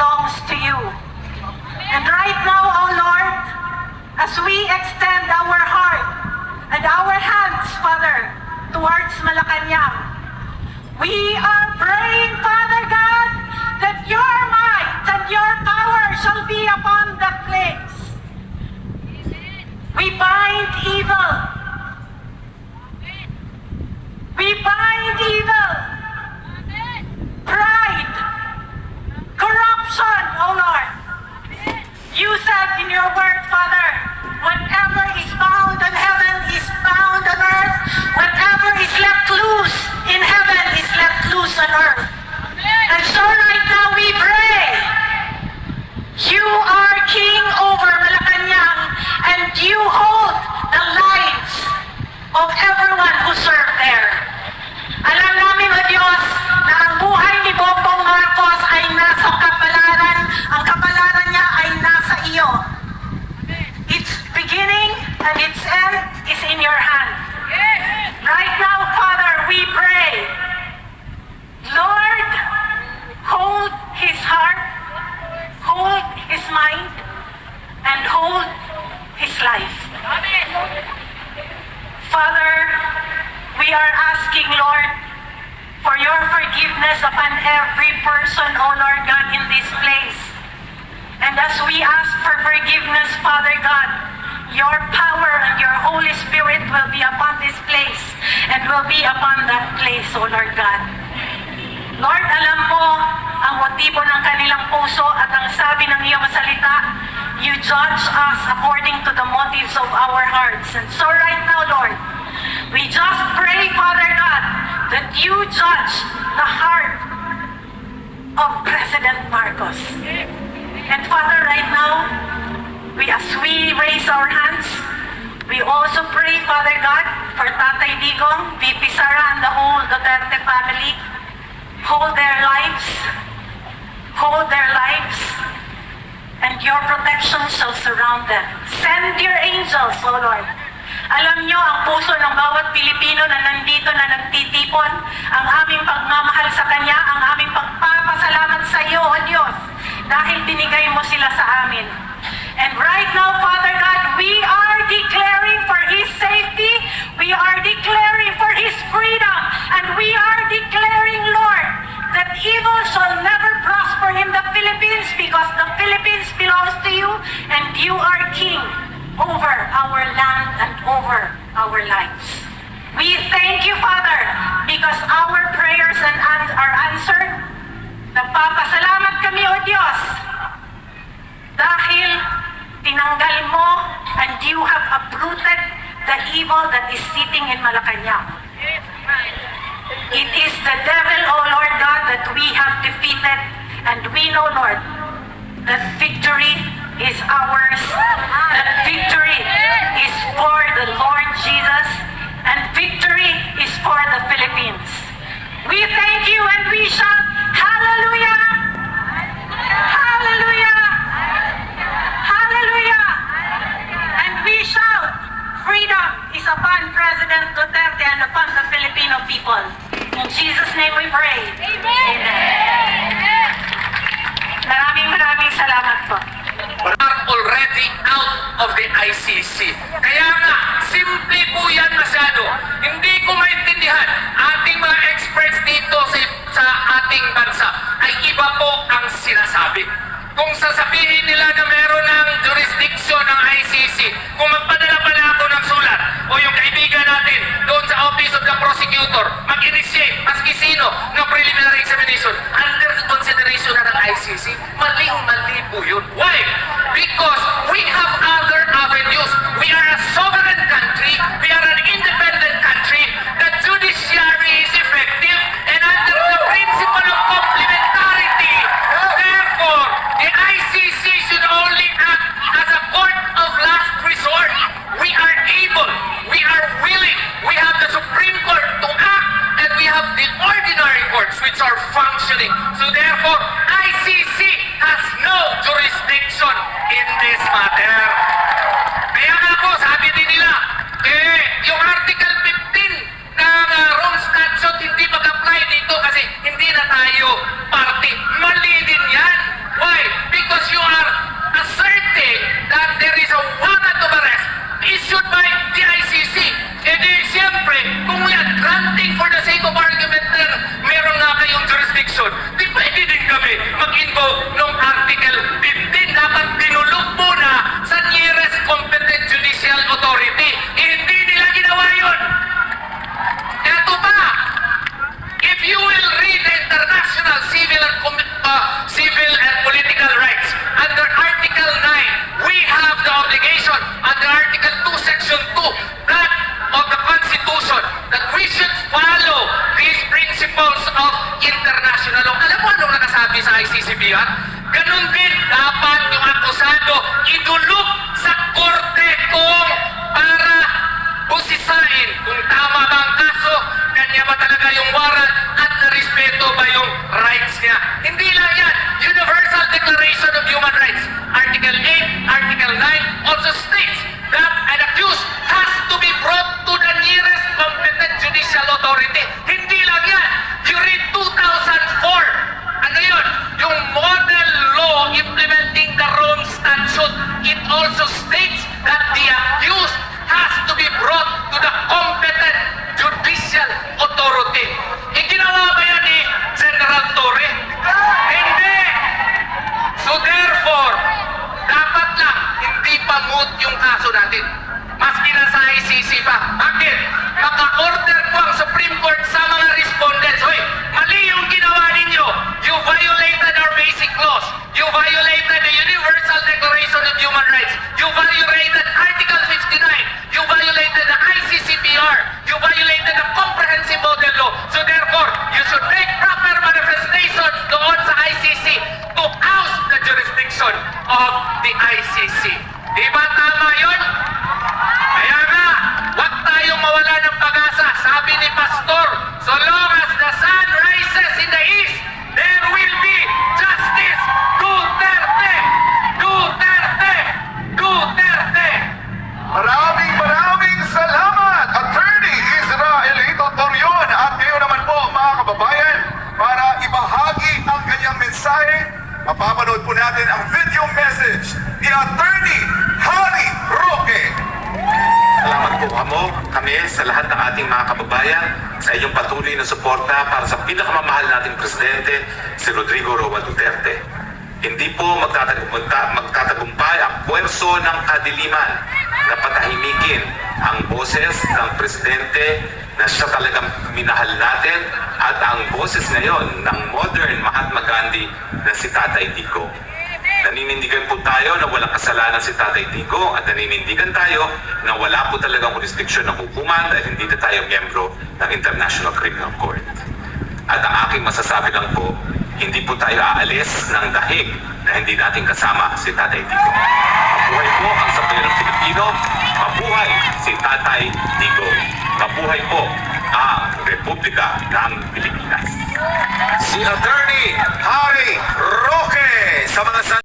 belongs to you. And right now, O Lord, as we extend our heart and our hands, Father, towards Malacanang, we are praying, Father God, that your might and your power shall be upon the place. We bind evil. We bind evil. O Lord. You said in your word, Father, whatever is bound on heaven is bound on earth. Whatever is left loose in heaven forgiveness upon every person, O Lord God, in this place. And as we ask for forgiveness, Father God, your power and your Holy Spirit will be upon this place and will be upon that place, O Lord God. Lord, alam mo ang motibo ng kanilang puso at ang sabi ng iyong salita, you judge us according to the motives of our hearts. And so right now, Lord, we just pray, Father God, that you judge the heart of President Marcos. And Father, right now, we as we raise our hands, we also pray, Father God, for Tatay Digong, VP Sara, and the whole Duterte family. Hold their lives, hold their lives, and your protection shall surround them. Send your angels, O Lord. Alam nyo, ang puso ng bawat Pilipino na nandito na nagtitipon, ang aming pagmamahal sa Kanya, ang aming pagpapasalamat sa iyo, O Diyos, dahil binigay mo sila sa amin. And right now, Father God, we are declaring for His safety, we are declaring for His freedom, and we are declaring, Lord, that evil shall never prosper in the Philippines because the Philippines belongs to you and you are King over our land and over our lives. We thank you, Father, because our prayers and an- are answered. Nagpapasalamat kami, O Diyos, dahil tinanggal mo and you have uprooted the evil that is sitting in Malacanang. It is the devil, O Lord God, that we have defeated and we know, Lord, that victory is ours, that victory is for the Lord Jesus, and victory is for the Philippines. We thank you and we shout, Hallelujah! Hallelujah! Sinasabi. Kung sasabihin nila na meron ng jurisdiction ng ICC, kung magpadala pala ako ng sulat o yung kaibigan natin doon sa Office of the Prosecutor, mag-initiate, maski sino, ng preliminary examination, under consideration na ng ICC, maling-mali po yun. Why? Because we have which are functioning. So therefore, ICC has no jurisdiction in this matter. Kaya nga po, sabi din nila, eh, yung Article 15 ng uh, Rome Statute hindi mag-apply dito kasi hindi na tayo article, long article sinasabi sa ICCPR, ganun din dapat yung akusado idulog sa korte kung para busisain kung tama ba ang kaso, kanya ba talaga yung warrant at narespeto ba yung rights niya. Hindi lang yan. Universal Declaration of Human Rights, Article 8, Article 9 also states also states Sabi ni Pastor, so long as the sun rises in the east, there will be justice. Duterte! Duterte! Duterte! Maraming maraming salamat, Attorney Israelito Torion. At ngayon naman po, mga kababayan, para ibahagi ang kanyang mensahe, mapapanood po natin ang video message ni Attorney Harry Roque. Salamat po kamo, kami sa lahat ng ating mga kababayan sa inyong patuloy na suporta para sa pinakamamahal nating presidente, si Rodrigo Roa Duterte. Hindi po magtatag- magta- magtatagumpay ang puwerso ng kadiliman na patahimikin ang boses ng presidente na siya talagang minahal natin at ang boses ngayon ng modern Mahatma Gandhi na si Tatay Dico. Naninindigan po tayo na walang kasalanan si Tatay Tico at naninindigan tayo na wala po talagang jurisdiksyon ng hukuman dahil hindi na tayo miyembro ng International Criminal Court. At ang aking masasabi lang po, hindi po tayo aalis ng dahig na hindi natin kasama si Tatay Tico. Mabuhay po ang sambayanang Pilipino, mabuhay si Tatay Tico. Mabuhay po ang Republika ng Pilipinas. Si Attorney Harry Roque sa mga